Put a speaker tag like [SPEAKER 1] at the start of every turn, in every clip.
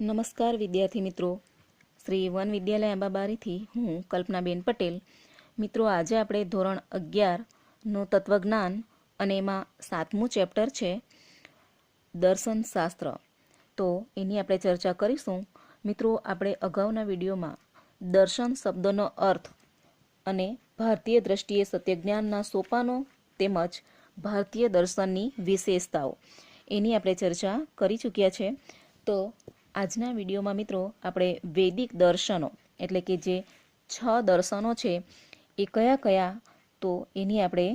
[SPEAKER 1] નમસ્કાર વિદ્યાર્થી મિત્રો. શ્રી વન વિદ્યાલય આંબાબારીથી હું કલ્પનાબેન પટેલ. મિત્રો, આજે આપણે ધોરણ અગિયારનું તત્વજ્ઞાન અને એમાં સાતમું ચેપ્ટર છે દર્શન શાસ્ત્ર. તો એની આપણે ચર્ચા કરીશું. મિત્રો, આપણે અગાઉના વિડીયોમાં દર્શન શબ્દનો અર્થ અને ભારતીય દ્રષ્ટિએ સત્યજ્ઞાનના સોપાનો તેમજ ભારતીય દર્શનની વિશેષતાઓ એની આપણે ચર્ચા કરી ચૂક્યા છે. તો આજના વિડીયોમાં મિત્રો આપણે વૈદિક દર્શનો, એટલે કે જે છ દર્શનો છે, એ કયા કયા? તો એની આપણે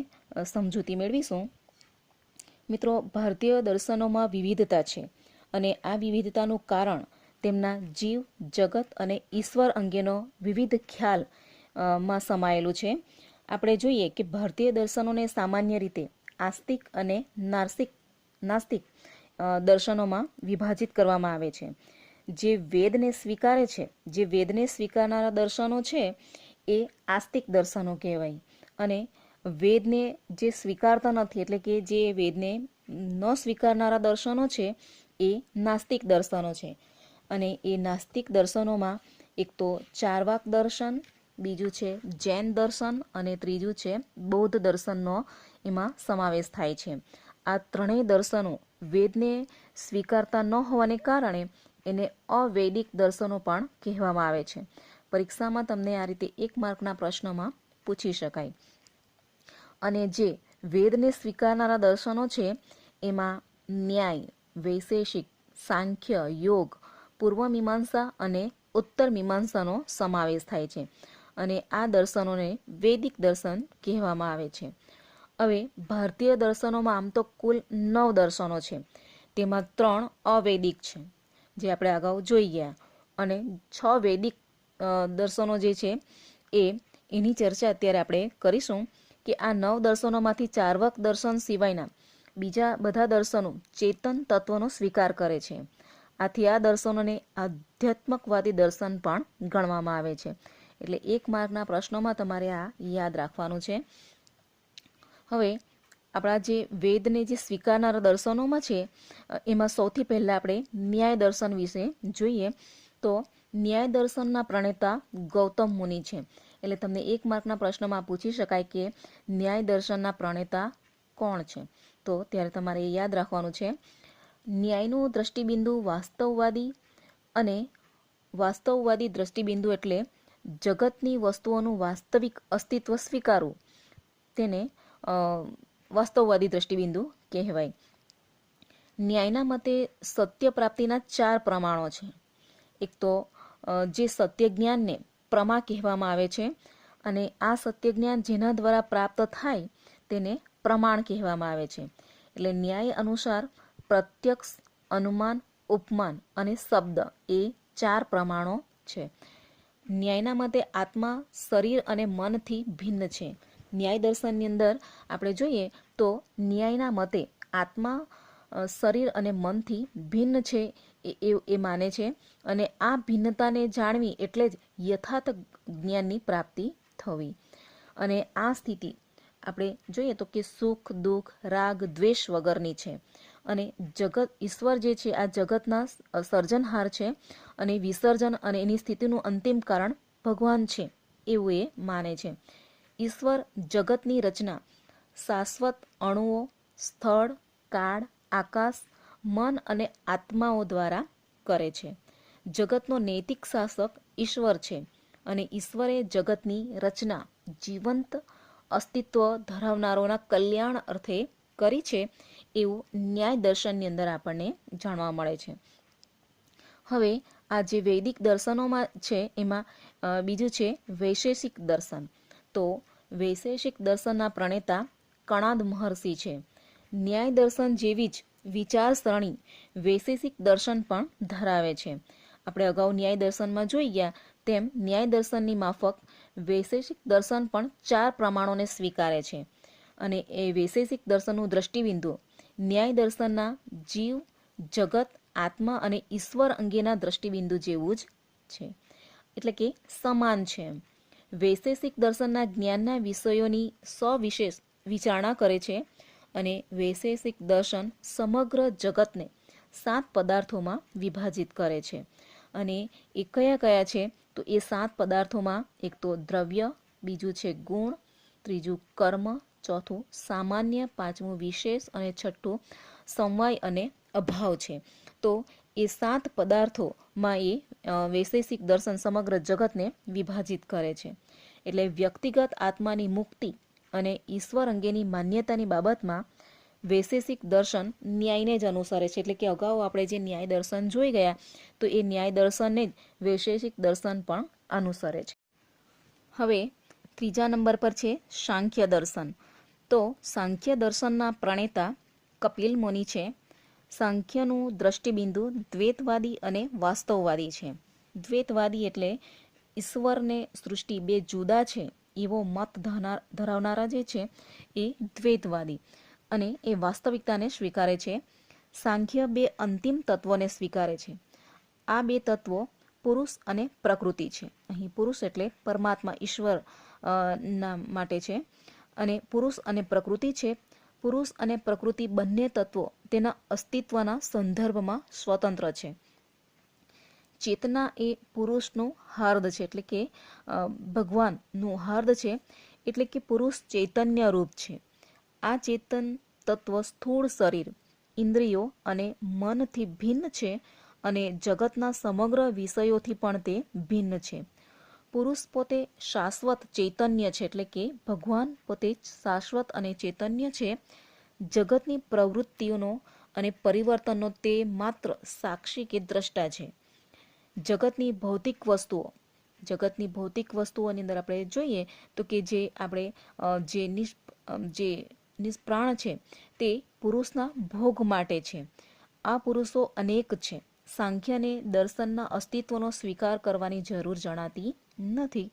[SPEAKER 1] સમજૂતી મેળવીશું. મિત્રો, ભારતીય દર્શનોમાં વિવિધતા છે અને આ વિવિધતાનું કારણ તેમના જીવ, જગત અને ઈશ્વર અંગેનો વિવિધ ખ્યાલમાં સમાયેલું છે. આપણે જોઈએ કે ભારતીય દર્શનોને સામાન્ય રીતે આસ્તિક અને નાસ્તિક નાસ્તિક દર્શનોમાં વિભાજિત કરવામાં આવે છે. જે વેદને સ્વીકારે છે, જે વેદને સ્વીકારનારા દર્શનો છે, એ આસ્તિક દર્શનો કહેવાય. અને વેદને જે સ્વીકારતા નથી, એટલે કે જે વેદને ન સ્વીકારનારા દર્શનો છે, એ નાસ્તિક દર્શનો છે. અને એ નાસ્તિક દર્શનોમાં એક તો ચારવાક દર્શન, બીજું છે જૈન દર્શન અને ત્રીજું છે બૌદ્ધ દર્શનનો એમાં સમાવેશ થાય છે. આ ત્રણેય દર્શનો વેદને સ્વીકારતા ન હોવાને કારણે એને અવૈદિક દર્શનો પણ કહેવામાં આવે છે. પરીક્ષામાં તમને આ રીતે એક માર્કના પ્રશ્નમાં પૂછી શકાય. અને જે વેદને સ્વીકારનારા દર્શનો છે, એમાં ન્યાય, વૈશેષિક, સાંખ્ય, યોગ, પૂર્વ મીમાંસા અને ઉત્તર મીમાંસાનો સમાવેશ થાય છે. અને આ દર્શનોને વૈદિક દર્શન કહેવામાં આવે છે. હવે ભારતીય દર્શનોમાં આમ તો કુલ નવ દર્શનો છે. તેમાં ત્રણ અવૈદિક છે, જે આપણે અગાઉ જોઈ ગયા. અને છ વૈદિક દર્શનો જે છે એ, એની ચર્ચા અત્યારે આપણે કરીશું કે આ નવ દર્શનોમાંથી ચારવક દર્શન સિવાયના બીજા બધા દર્શનો ચેતન તત્વનો સ્વીકાર કરે છે. આથી આ દર્શનોને આધ્યાત્મકવાદી દર્શન પણ ગણવામાં આવે છે. એટલે એક માર્કના પ્રશ્નોમાં તમારે આ યાદ રાખવાનું છે. હવે આપણા જે વેદને જે સ્વીકારનારા દર્શનોમાં છે એમાં સૌથી પહેલાં આપણે ન્યાય દર્શન વિશે જોઈએ તો ન્યાય દર્શનના પ્રણેતા ગૌતમ મુનિ છે. એટલે તમને એક માર્કના પ્રશ્નમાં પૂછી શકાય કે ન્યાય દર્શનના પ્રણેતા કોણ છે. તો ત્યારે તમારે યાદ રાખવાનું છે. ન્યાયનું દ્રષ્ટિબિંદુ વાસ્તવવાદી અને વાસ્તવવાદી દ્રષ્ટિબિંદુ એટલે જગતની વસ્તુઓનું વાસ્તવિક અસ્તિત્વ સ્વીકારવું. તેને વાસ્તવવાદી દ્રષ્ટિબિંદુ કહેવાય. ન્યાયના મતે સત્ય પ્રાપ્તિના ચાર પ્રમાણો છે. એક તો જે સત્ય જ્ઞાનને પ્રમા કહેવામાં આવે છે અને આ સત્ય જ્ઞાન જેના દ્વારા પ્રાપ્ત થાય તેને પ્રમાણ કહેવામાં આવે છે. એટલે ન્યાય અનુસાર પ્રત્યક્ષ, અનુમાન, ઉપમાન અને શબ્દ એ ચાર પ્રમાણો છે. ન્યાયના મતે આત્મા શરીર અને મનથી ભિન્ન છે. ન્યાય દર્શનની અંદર આપણે જોઈએ તો ન્યાયના મતે આત્મા શરીર અને મનથી ભિન્ન છે એ- એ માને છે અને આ ભિન્નતાને જાણવી એટલે જ યથાર્થ જ્ઞાનની પ્રાપ્તિ થવી. અને આ સ્થિતિ આપણે જોઈએ તો કે સુખ, દુઃખ, રાગ, દ્વેષ વગરની છે. અને જગત, ઈશ્વર જે છે, આ જગતના સર્જનહાર છે અને વિસર્જન અને એની સ્થિતિનું અંતિમ કારણ ભગવાન છે એવું એ માને છે. ઈશ્વર જગતની રચના. શાશ્વત અણુઓ, સ્થળ, કાળ, આકાશ, મન અને આત્માઓ દ્વારા કરે છે. જગતનો નૈતિક શાસક ઈશ્વર છે અને ઈશ્વરે જગતની રચના જીવંત અસ્તિત્વ ધરાવનારોના કલ્યાણ અર્થે કરી છે એવું ન્યાય દર્શનની અંદર આપણને જાણવા મળે છે. હવે આ જે વૈદિક દર્શનોમાં છે એમાં બીજું છે વૈશેષિક દર્શન. તો વૈશેષિક દર્શનના પ્રણેતા કણાદ મહર્ષિ છે. ન્યાય દર્શન જેવી જ વિચારસરણી વૈશેષિક દર્શન પણ ધરાવે છે. આપણે અગાઉ ન્યાય દર્શનમાં જોઈ ગયા, તેમ ન્યાય દર્શનની માફક વૈશેષિક દર્શન પણ ચાર પ્રમાણોને સ્વીકારે છે. અને એ વૈશેષિક દર્શનનું દ્રષ્ટિબિંદુ ન્યાય દર્શનના જીવ, જગત, આત્મા અને ઈશ્વર અંગેના દ્રષ્ટિબિંદુ જેવું જ છે. એટલે કે સમાન છે. વૈશેષિક દર્શનના જ્ઞાનના વિષયોની સવિશેષ વિચારણા કરે છે અને વૈશેષિક દર્શન સમગ્ર જગતને સાત પદાર્થોમાં વિભાજિત કરે છે. અને એ કયા કયા છે? તો એ સાત પદાર્થોમાં એક તો દ્રવ્ય, બીજું છે ગુણ, ત્રીજું કર્મ, ચોથું સામાન્ય, પાંચમું વિશેષ અને છઠ્ઠું સમવાય અને અભાવ છે. તો એ સાત પદાર્થોમાં એ વૈશેષિક દર્શન સમગ્ર જગતને વિભાજિત કરે છે. એટલે વ્યક્તિગત આત્માની મુક્તિ અને ઈશ્વર અંગેની માન્યતાની બાબતમાં વૈશેષિક દર્શન ન્યાયને જ અનુસરે છે. એટલે કે અગાઉ આપણે જે ન્યાય દર્શન જોઈ ગયા, તો એ ન્યાય દર્શનને જ વૈશેષિક દર્શન પણ અનુસરે છે. હવે ત્રીજા નંબર પર છે સાંખ્ય દર્શન. તો સાંખ્ય દર્શનના પ્રણેતા કપિલ મુનિ છે. સાંખ્યનું દ્રષ્ટિબિંદુ દ્વૈતવાદી અને વાસ્તવવાદી છે. દ્વૈતવાદી એટલે ઈશ્વરને સૃષ્ટિ બે જુદા છે, એવો મત ધરાવનારા જે છે, એ દ્વૈતવાદી અને એ વાસ્તવિકતાને સ્વીકારે છે. સાંખ્ય બે અંતિમ તત્વોને સ્વીકારે છે. આ બે તત્વો પુરુષ અને પ્રકૃતિ છે. અહીં પુરુષ એટલે પરમાત્મા ઈશ્વર ના માટે છે અને પુરુષ અને પ્રકૃતિ છે પુરુષ અને પ્રકૃતિ બંને તત્વો તેના અસ્તિત્વના સંદર્ભમાં સ્વતંત્ર છે. ચેતના એ પુરુષનું હાર્દ છે, એટલે કે ભગવાનનું હાર્દ છે, એટલે કે પુરુષ ચૈતન્ય રૂપ છે. આ ચેતન તત્વ સ્થૂળ શરીર, ઇન્દ્રિયો અને મનથી ભિન્ન છે અને જગતના સમગ્ર વિષયોથી પણ તે ભિન્ન છે. પુરુષ પોતે શાશ્વત ચૈતન્ય છે એટલે કે ભગવાન પોતે શાશ્વત અને ચૈતન્ય છે. જગતની પ્રવૃત્તિઓનો અને પરિવર્તનનો તે માત્ર સાક્ષી કે દ્રષ્ટા છે. જગતની ભૌતિક વસ્તુઓ, જગતની ભૌતિક વસ્તુઓની અંદર આપણે જોઈએ તો કે જે આપણે જે નિષ જે નિષ્પ્રાણ છે તે પુરુષના ભોગ માટે છે. આ પુરુષો અનેક છે. સાંખ્યને દર્શનના અસ્તિત્વનો સ્વીકાર કરવાની જરૂર જણાતી નથી.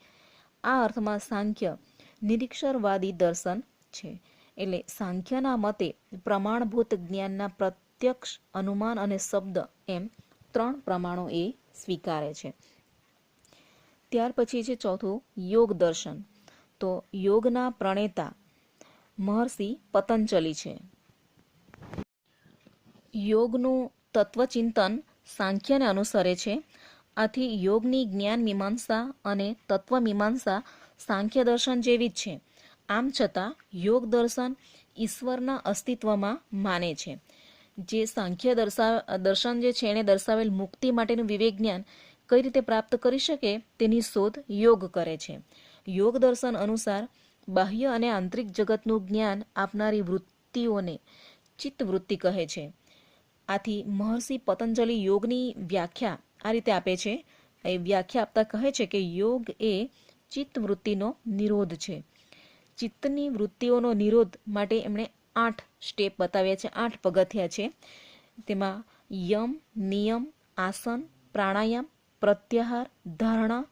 [SPEAKER 1] આ અર્થમાં સાંખ્ય નિરીક્ષરવાદી દર્શન છે. એટલે સાંખ્યના મતે પ્રમાણભૂત જ્ઞાનના પ્રત્યક્ષ અનુમાન અને શબ્દ એમ ત્રણ પ્રમાણો એ સ્વીકારે છે. ત્યાર પછી છે ચોથું યોગ દર્શન. તો યોગના પ્રણેતા મહર્ષિ પતંજલિ છે. યોગનું તત્વચિંતન સાંખ્યને અનુસરે છે. આથી યોગની જ્ઞાન મીમાંસા અને તત્વમીમાંસા સાંખ્ય દર્શન જેવી જ છે. આમ છતાં, યોગ દર્શન ઈશ્વરના અસ્તિત્વમાં માને છે. જે સાંખ્ય દર્શા, દર્શન જે છે એણે દર્શાવેલ મુક્તિ માટેનું વિવેક જ્ઞાન કઈ રીતે પ્રાપ્ત કરી શકે, તેની શોધ યોગ કરે છે. યોગ દર્શન અનુસાર બાહ્ય અને આંતરિક જગતનું જ્ઞાન આપનારી વૃત્તિઓને ચિત્તવૃત્તિ કહે છે. આથી મહર્ષિ પતંજલિ યોગની વ્યાખ્યા આ રીતે આપે છે. એ વ્યાખ્યા આપતા કહે છે કે યોગ એ ચિત્ત વૃત્તિનો નિરોધ છે. ચિત્તની વૃત્તિઓનો નિરોધ માટે એમણે આઠ સ્ટેપ બતાવ્યા છે, આઠ પગથિયા છે. તેમાં યમ, નિયમ, આસન, પ્રાણાયામ, પ્રત્યાહાર, ધારણા,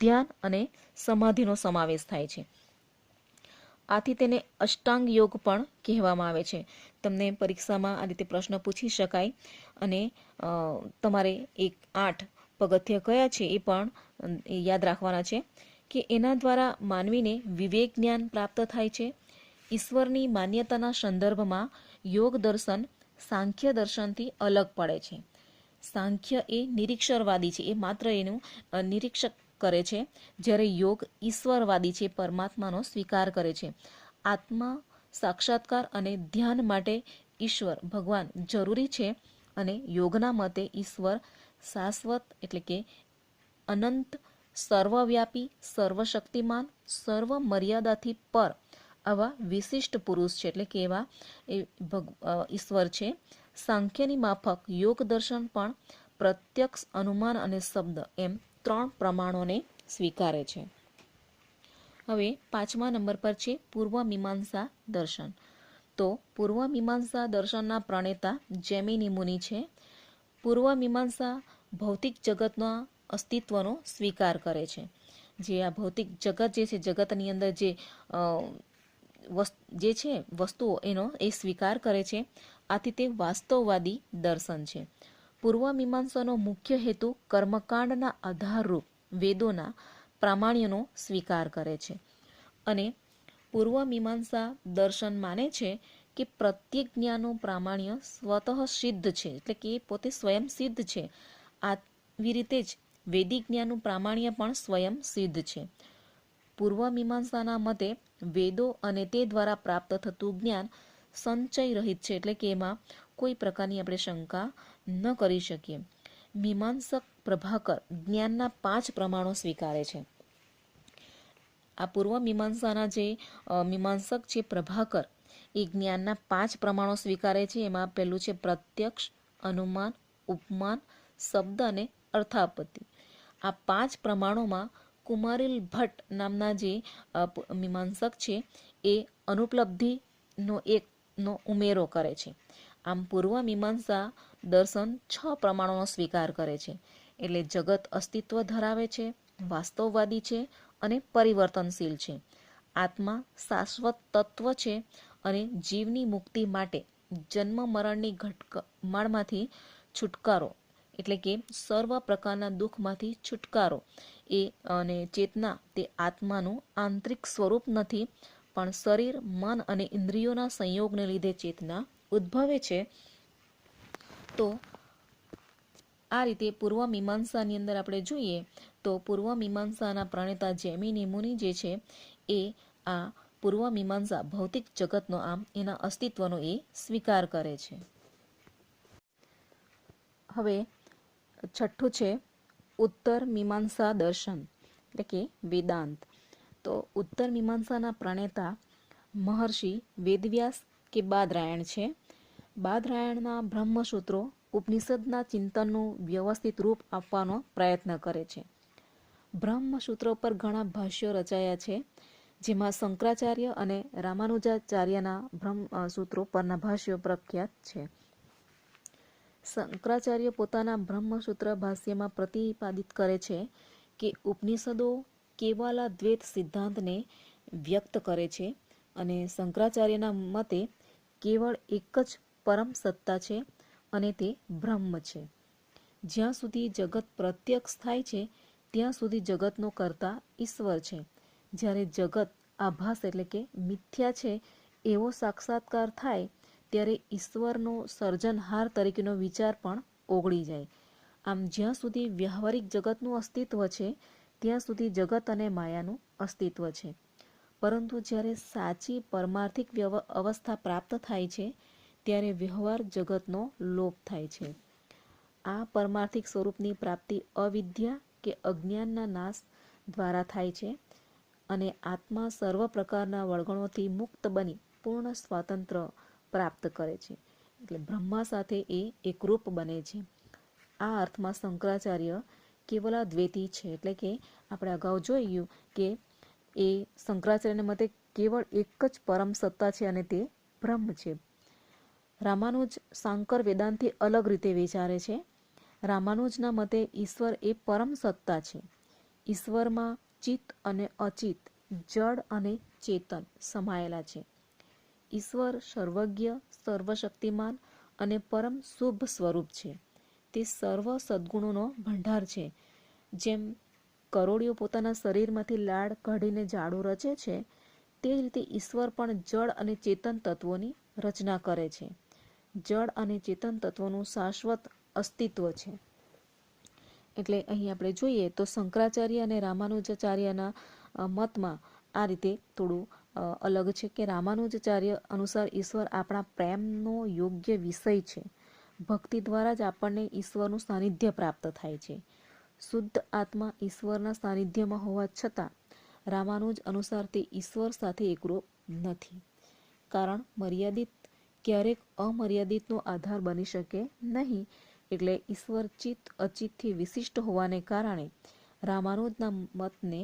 [SPEAKER 1] ધ્યાન અને સમાધિનો સમાવેશ થાય છે. આથી તેને અષ્ટાંગ યોગ પણ કહેવામાં આવે છે. તમને પરીક્ષામાં આ રીતે પ્રશ્ન પૂછી શકાય અને તમારે એક આઠ પગથિયા કયા છે એ પણ યાદ રાખવાના છે કે એના દ્વારા માનવીને વિવેક જ્ઞાન પ્રાપ્ત થાય છે. ઈશ્વરની માન્યતાના સંદર્ભમાં યોગ દર્શન સાંખ્ય દર્શનથી અલગ પડે છે. સાંખ્ય એ નિરીક્ષરવાદી છે. એ માત્ર એનું નિરીક્ષક કરે છે, જ્યારે યોગ ઈશ્વરવાદી છે, પરમાત્માનો સ્વીકાર કરે છે. આત્મા, સાક્ષાત્કાર અને ધ્યાન માટે ઈશ્વર ભગવાન જરૂરી છે અને યોગના મતે ઈશ્વર શાશ્વત એટલે કે અનંત, સર્વવ્યાપી, સર્વશક્તિમાન સર્વ મર્યાદાથી પર આવા વિશિષ્ટ પુરુષ છે, એટલે કે એવા ઈશ્વર છે. સાંખ્યની માફક યોગ દર્શન પણ પ્રત્યક્ષ અનુમાન અને શબ્દ એમ ત્રણ પ્રમાણોને સ્વીકારે છે. હવે પાંચમા નંબર પર છે પૂર્વ મીમાંસા દર્શન. તો પૂર્વ મીમાંસા દર્શનના પ્રણેતા જેમિની મુનિ છે. પૂર્વ મીમાંસા ભૌતિક જગતના અસ્તિત્વનો સ્વીકાર કરે છે. જે આ ભૌતિક જગત જે છે, જગતની અંદર જે જે છે, વસ્તુઓ એનો એ સ્વીકાર કરે છે. આથી તે વાસ્તવવાદી દર્શન છે. પૂર્વ મીમાંસાનો મુખ્ય હેતુ કર્મકાંડના આધારરૂપ વેદોના પ્રામાણ્યનો સ્વીકાર કરે છે. અને પૂર્વ મીમાંસા દર્શન માને છે કે પ્રત્યેક જ્ઞાનનું પ્રામાણ્ય સ્વતઃ સિદ્ધ છે, એટલે કે પોતે સ્વયં સિદ્ધ છે. આવી રીતે જ વૈદિક જ્ઞાનનું પ્રામાણ્ય પણ સ્વયં સિદ્ધ છે. પૂર્વ મીમાંસાના મતે વેદો અને તે દ્વારા પ્રાપ્ત થતું જ્ઞાન સંચય રહિત છે, એટલે કે એમાં કોઈ પ્રકારની આપણે શંકા ન કરી શકીએ. મીમાંસક પ્રભાકર જ્ઞાનના પાંચ પ્રમાણો સ્વીકારે છે. આ પૂર્વ મીમાંસાના જે મીમાંસક છે પ્રભાકર, એ જ્ઞાનના પાંચ પ્રમાણો સ્વીકારે છે. એમાં પહેલું છે પ્રત્યક્ષ, અનુમાન, ઉપમાન, શબ્દ અને અર્થાપત્તિ. આ પાંચ પ્રમાણોમાં કુમારીલ ભટ્ટ નામના જે મીમાંસક છે, એ અનુપલબ્ધિનો એકનો ઉમેરો કરે છે. આમ પૂર્વ મીમાંસા દર્શન છ પ્રમાણોનો સ્વીકાર કરે છે. એટલે જગત અસ્તિત્વ ધરાવે છે, વાસ્તવવાદી છે અને પરિવર્તનશીલ છે. આત્મા શાશ્વત તત્વ છે અને જીવની મુક્તિ માટે જન્મ મરણની ઘટમાળમાંથી છુટકારો, એટલે કે સર્વ પ્રકારના દુઃખમાંથી છુટકારો, એ અને ચેતના તે આત્માનું આંતરિક સ્વરૂપ નથી, પણ શરીર, મન અને ઇન્દ્રિયોના સંયોગને લીધે ચેતના ઉદ્ભવે છે, તો આ રીતે પૂર્વ મીમાંસાની અંદર આપણે જોઈએ, તો પૂર્વ મીમાંસાના પ્રણેતા જેમિની મુનિ જે છે, એ આ પૂર્વ મીમાંસા ભૌતિક જગતનો આમ એના અસ્તિત્વનો એ સ્વીકાર કરે છે. હવે છઠ્ઠું છે, ઉત્તર મીમાંસા દર્શન, એટલે કે વેદાંત. તો ઉત્તર મીમાંસાના પ્રણેતા મહર્ષિ વેદવ્યાસ કે બાદરાયણ છે બાદરાયણના બ્રહ્મસૂત્રો ઉપનિષદના ચિંતનનું વ્યવસ્થિત રૂપ આપવાનો પ્રયત્ન કરે છે. બ્રહ્મસૂત્રો પર ઘણા ભાષ્યો રચાયા છે, જેમાં શંકરાચાર્ય અને રામાનુજાચાર્યના બ્રહ્મ પરના ભાષ્યો પ્રખ્યાત છે. શંકરાચાર્ય પોતાના બ્રહ્મસૂત્ર ભાષ્યમાં પ્રતિપાદિત કરે છે કે ઉપનિષદો કેવલા દ્વૈત સિદ્ધાંતને વ્યક્ત કરે છે અને શંકરાચાર્યના મતે કેવળ એક જ પરમ સત્તા છે અને તે બ્રહ્મ છે. જ્યાં સુધી જગત પ્રત્યક્ષ થાય છે, ત્યાં સુધી જગતનો કરતા ઈશ્વર છે. જ્યારે જગત આભાસ એટલે કે મિથ્યા છે, એવો સાક્ષાત્કાર થાય, ત્યારે ઈશ્વરનો સર્જનહાર તરીકેનો વિચાર પણ ઓગળી જાય. આમ જ્યાં સુધી વ્યવહારિક જગતનું અસ્તિત્વ છે, ત્યાં સુધી જગત અને માયાનું અસ્તિત્વ છે. પરંતુ જ્યારે સાચી પરમાર્થિક વ્યવ અવસ્થા પ્રાપ્ત થાય છે ત્યારે વ્યવહાર જગતનો લોપ થાય છે. આ પરમાર્થિક સ્વરૂપની પ્રાપ્તિ અવિદ્યા કે અજ્ઞાનના નાશ દ્વારા થાય છે અને આત્મા સર્વ પ્રકારના વળગણોથી મુક્ત બની પૂર્ણ સ્વાતંત્ર્ય પ્રાપ્ત કરે છે. એટલે બ્રહ્મા સાથે એ એકરૂપ બને છે. આ અર્થમાં શંકરાચાર્ય કેવલા દ્વેતી છે. એટલે કે આપણે અગાઉ જોયું કે એ શંકરાચાર્યના મતે કેવળ એક જ પરમ સત્તા છે અને તે બ્રહ્મ છે. રામાનુજ સાંકર વેદાંતથી અલગ રીતે વિચારે છે. રામાનુજના મતે ઈશ્વર એ પરમ સત્તા છે. ઈશ્વરમાં ચિત્ત અને અચિત જડ અને ચેતન સમાયેલા છે. ઈશ્વર સર્વજ્ઞ, સર્વશક્તિમાન અને પરમ શુભ સ્વરૂપ છે. તે સર્વ સદ્ગુણોનો ભંડાર છે. જેમ કરોડિયો પોતાના શરીરમાંથી લાડ કાઢીને જાડું રચે છે તે રીતે ઈશ્વર પણ જળ અને ચેતન તત્વોની રચના કરે છે. જળ અને ચેતન તત્વોનું શાશ્વત અસ્તિત્વ છે. એટલે અહીં આપણે જોઈએ તો શંકરાચાર્ય અને રામાનુજાચાર્યના મતમાં આ રીતે થોડું અલગ છે કે રામાનુજાચાર્ય અનુસાર ઈશ્વર આપણા પ્રેમનો યોગ્ય વિષય છે. ભક્તિ દ્વારા જ આપણને ઈશ્વરનું સાનિધ્ય પ્રાપ્ત થાય છે. શુદ્ધ આત્મા ઈશ્વરના સાનિધ્યમાં હોવા છતાં, રામાનુજ અનુસાર તે ઈશ્વર સાથે એકરૂપ નથી. કારણ મર્યાદિત ક્યારેક અમર્યાદિતનો આધાર બની શકે નહીં એટલે ઈશ્વર ચિત્ત અચિતથી વિશિષ્ટ હોવાને કારણે રામાનુજના મતને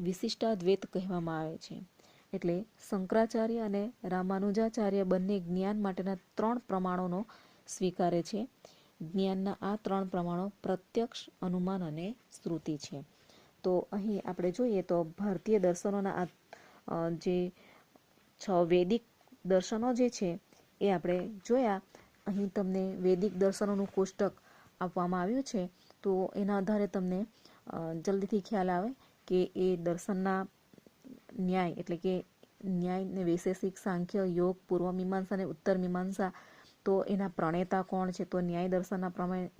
[SPEAKER 1] વિશિષ્ટાદ્વૈત કહેવામાં આવે છે. એટલે શંકરાચાર્ય અને રામાનુજાચાર્ય બંને જ્ઞાન માટેના ત્રણ પ્રમાણોનો સ્વીકારે છે. જ્ઞાનના આ ત્રણ પ્રમાણો પ્રત્યક્ષ અનુમાન અને શ્રુતિ છે. તો અહીં આપણે જોઈએ તો ભારતીય દર્શનોના આ જે છ વૈદિક દર્શનો જે છે એ આપણે જોયા. અહીં તમને વૈદિક દર્શનોનું કોષ્ટક આપવામાં આવ્યું છે. તો એના આધારે તમને જલ્દીથી ખ્યાલ આવે કે એ દર્શનના ન્યાય એટલે કે ન્યાય ને વૈશેષિક સાંખ્ય, યોગ, પૂર્વ મીમાંસા અને ઉત્તર મીમાંસા, તો એના પ્રણેતા કોણ છે? તો ન્યાય દર્શનના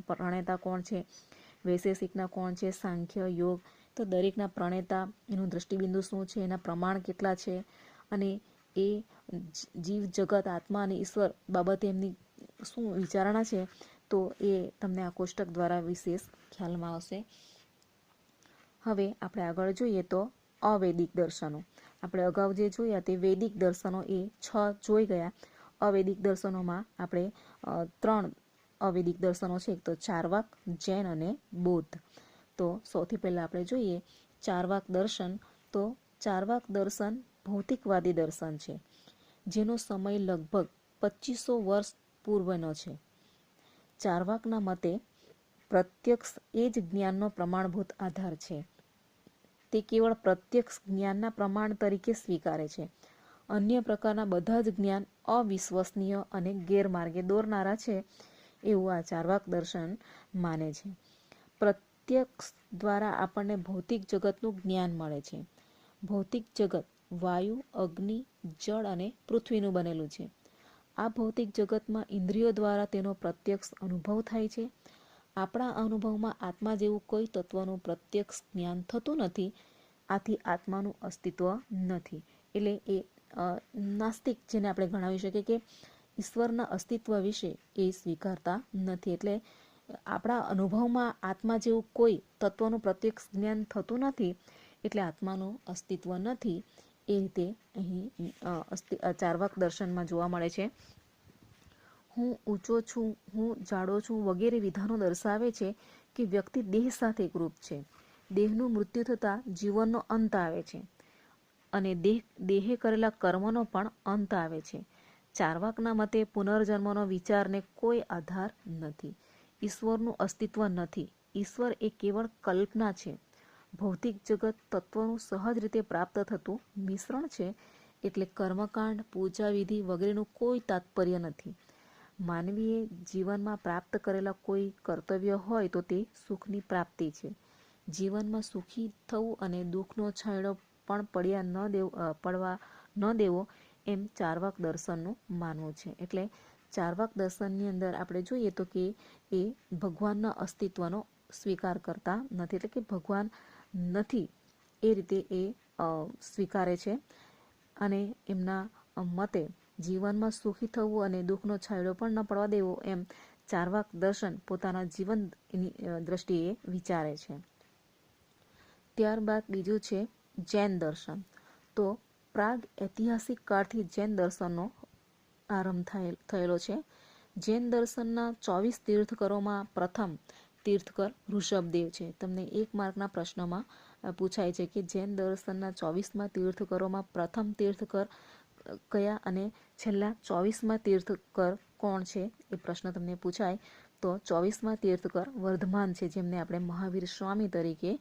[SPEAKER 1] પ્રણેતા કોણ છે? વૈશેષિકના કોણ છે? સાંખ્ય, યોગ. તો દરેકના પ્રણેતા, એનું દ્રષ્ટિબિંદુ શું છે? એના પ્રમાણ કેટલા છે? અને એ જીવ, જગત, આત્મા અને ઈશ્વર બાબતે એમની શું વિચારણા છે તો એ તમને આ કોષ્ટક દ્વારા વિશેષ ખ્યાલમાં આવશે. હવે આપણે આગળ જોઈએ તો અવૈદિક દર્શનો. આપણે અગાઉ જે જોયા તે વૈદિક દર્શનો એ છ જોઈ ગયા. અવૈદિક દર્શનોમાં આપણે ત્રણ અવૈદિક દર્શનો છે. એક તો ચારવાક, જૈન અને બૌદ્ધ. તો સૌથી પહેલાં આપણે જોઈએ ચારવાક દર્શન. તો ચારવાક દર્શન ભૌતિકવાદી દર્શન છે, જેનો સમય લગભગ પચીસો વર્ષ પૂર્વનો છે. ચારવાકના મતે, પ્રત્યક્ષ એ જ જ્ઞાનનો પ્રમાણભૂત આધાર છે. તે કેવળ પ્રત્યક્ષ જ્ઞાનના પ્રમાણ તરીકે સ્વીકારે છે. અન્ય પ્રકારના બધા જ જ્ઞાન અવિશ્વસનીય અને ગેરમાર્ગે દોરનારા છે, એવું આ ચારવાક દર્શન માને છે. પ્રત્યક્ષ દ્વારા આપણને ભૌતિક જગતનું જ્ઞાન મળે છે. ભૌતિક જગત વાયુ, અગ્નિ, જળ અને પૃથ્વીનું બનેલું છે. આ ભૌતિક જગતમાં ઇન્દ્રિયો દ્વારા તેનો પ્રત્યક્ષ અનુભવ થાય છે. આપણા અનુભવમાં આત્મા જેવું કોઈ તત્વનું પ્રત્યક્ષ જ્ઞાન થતું નથી. આથી આત્માનું અસ્તિત્વ નથી. એટલે એ નાસ્તિક જેને આપણે ગણાવી શકીએ કે ઈશ્વરના અસ્તિત્વ વિશે એ સ્વીકારતા નથી. એટલે આપણા અનુભવમાં આત્મા જેવું કોઈ તત્વનું પ્રત્યક્ષ જ્ઞાન થતું નથી. એટલે આત્માનું અસ્તિત્વ નથી. એ રીતે અહીં ચારવાક દર્શનમાં જોવા મળે છે. હું ઊંચો છું, હું જાડો છું વગેરે વિધાનો દર્શાવે છે કે વ્યક્તિ દેહ સાથે ગ્રુપ છે. દેહનું મૃત્યુ થતાં જીવનનો અંત આવે છે અને દેહ, દેહે કરેલા કર્મનો પણ અંત આવે છે. ચારવાકના મતે પુનર્જન્મનો વિચારને કોઈ આધાર નથી. ઈશ્વરનું અસ્તિત્વ નથી. ઈશ્વર એ કેવળ કલ્પના છે. ભૌતિક જગત તત્વનું સહજ રીતે પ્રાપ્ત થતું મિશ્રણ છે એટલે કર્મકાંડ પૂજા વગેરેનું કોઈ તાત્પર્ય નથી. માનવીએ જીવનમાં પ્રાપ્ત કરેલા કોઈ કર્તવ્ય હોય તો તે સુખની પ્રાપ્તિ છે. જીવનમાં સુખી થવું અને દુઃખનો છાંયડો પણ પડ્યા ન દેવ પડવા ન દેવો એમ ચારવાક દર્શનનું માનવું છે. એટલે ચારવાક દર્શનની અંદર આપણે જોઈએ તો કે એ ભગવાનના અસ્તિત્વનો સ્વીકાર કરતા નથી. એટલે કે ભગવાન નથી. એ રીતે એ સ્વીકારે છે. અને એમના મતે જીવનમાં સુખી થવું અને દુઃખનો છાંયડો પણ ન પડવા દેવો એમ ચારવાક દર્શન પોતાના જીવન દ્રષ્ટિએ વિચારે છે. ત્યારબાદ બીજું છે જૈન દર્શન. તો પ્રાગ ઐતિહાસિક કાળથી જૈન દર્શનનો આરંભ થયેલ છે. જૈન દર્શનના ચોવીસ તીર્થકરોમાં પ્રથમ તીર્થકર ઋષભદેવ છે. તમને એક માર્કના પ્રશ્નમાં પૂછાય છે કે જૈન દર્શનના ચોવીસમાં તીર્થકરોમાં પ્રથમ તીર્થકર કયા અને છેલ્લા ચોવીસમાં તીર્થકર કોણ છે? એ પ્રશ્ન તમને પૂછાય. તો ચોવીસમાં તીર્થકર વર્ધમાન છે, જેમને આપણે મહાવીર સ્વામી તરીકે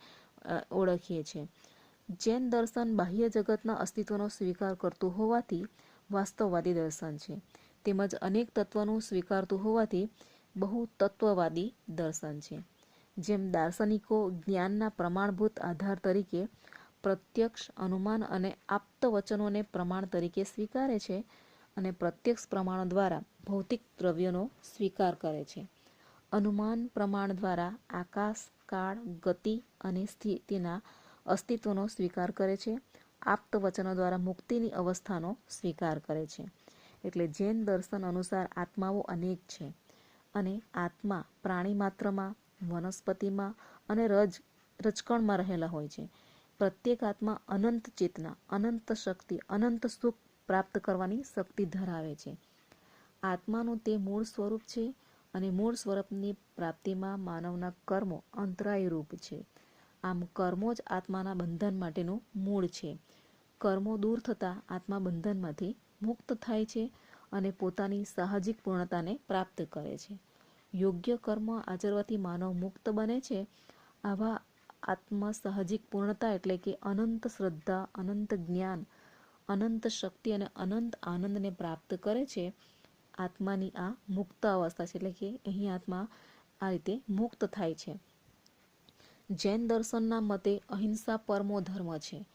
[SPEAKER 1] ઓળખીએ છીએ. જૈન દર્શન બાહ્ય જગતના અસ્તિત્વનો સ્વીકાર કરતું હોવાથી વાસ્તવવાદી દર્શન છે. તેમજ અનેક તત્વોનું સ્વીકારતું હોવાથી બહુ તત્વવાદી દર્શન છે, જેમ દાર્શનિકો જ્ઞાનના પ્રમાણભૂત આધાર તરીકે પ્રત્યક્ષ અનુમાન અને આપ્ત વચનોને પ્રમાણ તરીકે સ્વીકારે છે અને પ્રત્યક્ષ પ્રમાણો દ્વારા ભૌતિક દ્રવ્યોનો સ્વીકાર કરે છે. અનુમાન પ્રમાણ દ્વારા આકાશ, કાળ, ગતિ અને સ્થિતિના અસ્તિત્વનો સ્વીકાર કરે છે આપ્ત વચનો દ્વારા મુક્તિની અવસ્થાનો સ્વીકાર કરે છે. એટલે જૈન દર્શન અનુસાર આત્માઓ અનેક છે. અને આત્મા પ્રાણી માત્રમાં, વનસ્પતિમાં અને રજ, રજકણમાં રહેલા હોય છે. પ્રત્યેક આત્મા અનંત ચેતના, અનંત શક્તિ, અનંત સુખ પ્રાપ્ત કરવાની શક્તિ ધરાવે છે. આત્માનું તે મૂળ સ્વરૂપ છે અને મૂળ સ્વરૂપની પ્રાપ્તિમાં માનવના કર્મો અંતરાયરૂપ છે. આમ કર્મો જ આત્માના બંધન માટેનું મૂળ છે. કર્મો દૂર થતાં આત્મા બંધનમાંથી મુક્ત થાય છે અને પોતાની સાહજિક પૂર્ણતાને પ્રાપ્ત કરે છે. યોગ્ય કર્મ આચરવાથી માનવ મુક્ત બને છે. આવા આત્મા સાહજિક પૂર્ણતા એટલે કે અનંત શ્રદ્ધા, અનંત જ્ઞાન, અનંત શક્તિ અને અનંત આનંદને પ્રાપ્ત કરે છે. આત્માની આ મુક્ત અવસ્થા છે એટલે કે અહીં આત્મા આ રીતે મુક્ત થાય છે. જૈન દર્શનના મતે અહિંસા પરમો ધર્મ છે.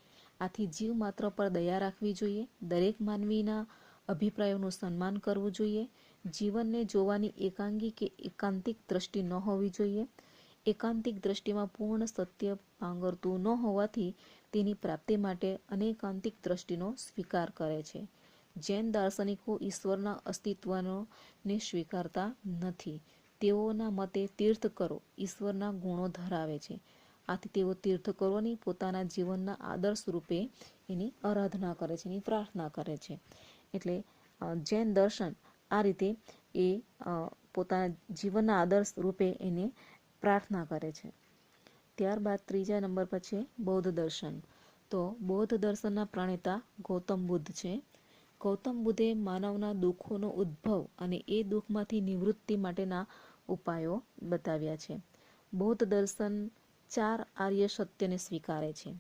[SPEAKER 1] આથી જીવ માત્ર પર દયા રાખવી જોઈએ, દરેક માનવીના અભિપ્રાયોનું સન્માન કરવું જોઈએ જીવનને જોવાની એકાંગી કે એકાંતિક દ્રષ્ટિ ન હોવી જોઈએ. એકાંતિક દ્રષ્ટિમાં પૂર્ણ સત્ય પાંગરતું ન હોવાથી તેની પ્રાપ્તિ માટે અનેકાંતિક દ્રષ્ટિનો સ્વીકાર કરે છે. જૈન દાર્શનિકો ઈશ્વરના અસ્તિત્વનો ને સ્વીકારતા નથી. તેઓના મતે તીર્થકરો ઈશ્વરના ગુણો ધરાવે છે. આથી તેઓ તીર્થકરોની પોતાના જીવનના આદર્શ રૂપે એની આરાધના કરે છે, એની પ્રાર્થના કરે છે. એટલે જૈન દર્શન આ રીતે એ પોતાના જીવનના આદર્શ રૂપે એને પ્રાર્થના કરે છે. ત્યારબાદ ત્રીજા નંબર પર છે બૌદ્ધ દર્શન. તો બૌદ્ધ દર્શનના પ્રણેતા ગૌતમ બુદ્ધ છે. ગૌતમ બુદ્ધે માનવના દુઃખોનો ઉદ્ભવ અને એ દુઃખમાંથી નિવૃત્તિ માટેના ઉપાયો બતાવ્યા છે. બૌદ્ધ દર્શન ચાર આર્ય સત્યને સ્વીકારે છે.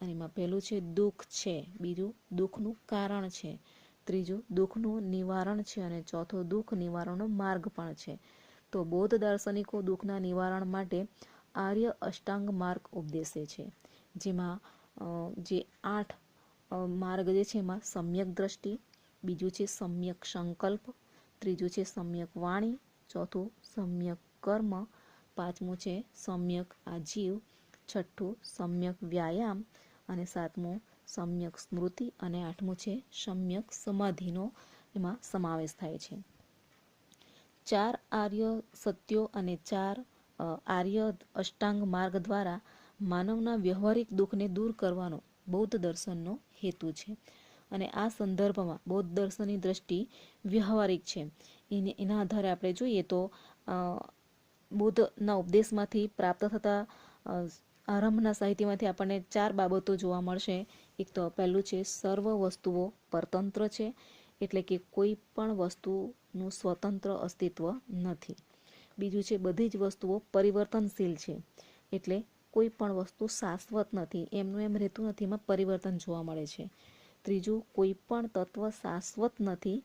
[SPEAKER 1] અને એમાં પહેલું છે દુઃખ છે, બીજું દુઃખનું કારણ છે. ત્રીજું, દુઃખનું નિવારણ છે અને ચોથો, દુઃખ નિવારણનો માર્ગ પણ છે. તો બૌદ્ધ દાર્શનિકો દુઃખના નિવારણ માટે આર્ય અષ્ટાંગ માર્ગ ઉપદેશે છે, જેમાં જે આઠ માર્ગ જે છે એમાં સમ્યક દ્રષ્ટિ, બીજું છે સમ્યક સંકલ્પ, ત્રીજું છે સમ્યક વાણી, ચોથું સમ્યક કર્મ, પાંચમું છે સમ્યક આજીવ, છઠ્ઠું સમ્યક વ્યાયામ અને સાતમું સમ્યક સ્મૃતિ અને આઠમું છે સમ્યક સમાધિનો એમાં સમાવેશ થાય છે. ચાર આર્ય સત્યો અને ચાર આર્ય અષ્ટાંગ માર્ગ દ્વારા માનવના વ્યવહારિક દુઃખને દૂર કરવાનો બૌદ્ધ દર્શનનો હેતુ છે. અને આ સંદર્ભમાં બૌદ્ધ દર્શનની દ્રષ્ટિ વ્યવહારિક છે. એને, એના આધારે આપણે જોઈએ તો બુદ્ધના ઉપદેશમાંથી પ્રાપ્ત થતા આરંભના સાહિત્યમાંથી આપણને ચાર બાબતો જોવા મળશે. એક તો પહેલું છે, સર્વ વસ્તુઓ પરતંત્ર છે, એટલે કે કોઈ પણ વસ્તુનું સ્વતંત્ર અસ્તિત્વ નથી. બીજું છે, બધી જ વસ્તુઓ પરિવર્તનશીલ છે, એટલે કોઈ પણ વસ્તુ શાશ્વત નથી, એમનું એમ રહેતું નથી, એમાં પરિવર્તન જોવા મળે છે. ત્રીજું, કોઈ પણ તત્વ શાશ્વત નથી,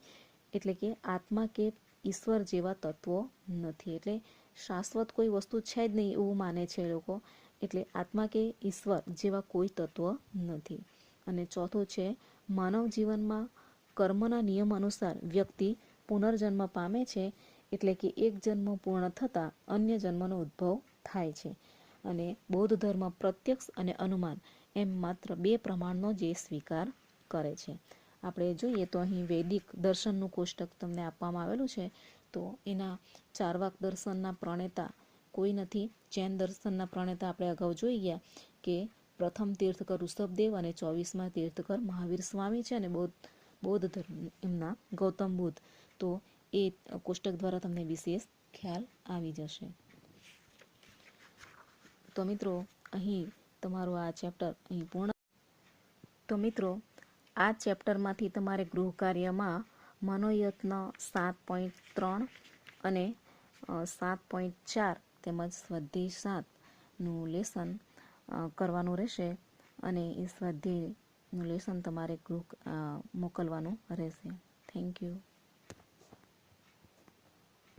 [SPEAKER 1] એટલે કે આત્મા કે ઈશ્વર જેવા તત્વો નથી, એટલે શાશ્વત કોઈ વસ્તુ છે જ નહીં એવું માને છે લોકો, એટલે આત્મા કે ઈશ્વર જેવા કોઈ તત્વ નથી. અને ચોથું છે, માનવ જીવનમાં કર્મના નિયમ અનુસાર વ્યક્તિ પુનર્જન્મ પામે છે એટલે કે એક જન્મ પૂર્ણ થતાં અન્ય જન્મનો ઉદ્ભવ થાય છે. અને બૌદ્ધ ધર્મ પ્રત્યક્ષ અને અનુમાન એમ માત્ર બે પ્રમાણનો જે સ્વીકાર કરે છે. આપણે જોઈએ તો અહીં વૈદિક દર્શનનું કોષ્ટક તમને આપવામાં આવેલું છે, તો એના ચારવાક દર્શનના પ્રણેતા કોઈ નથી. જૈન દર્શનના પ્રણેતા આપણે અગાઉ જોઈ ગયા કે પ્રથમ તીર્થકર ઋષભદેવ અને ચોવીસમાં તીર્થકર મહાવીર સ્વામી છે અને બૌદ્ધ બૌદ્ધ ધર્મ, એમના ગૌતમ બુદ્ધ. તો એ કોષ્ટક દ્વારા તમને વિશેષ ખ્યાલ આવી જશે. તો મિત્રો, અહીં તમારું આ ચેપ્ટર અહીં પૂર્ણ. તો મિત્રો, આ ચેપ્ટરમાંથી તમારે ગૃહ કાર્યમાં મનોયત્ન સાત પોઈન્ટ ત્રણ અને સાત પોઈન્ટ ચાર તેમજ સ્વદેશ સાતનું લેસન કરવાનું રહેશે અને એ સ્વાધ્યાયનું લેસન તમારે ગ્રુપ મોકલવાનું રહેશે. Thank you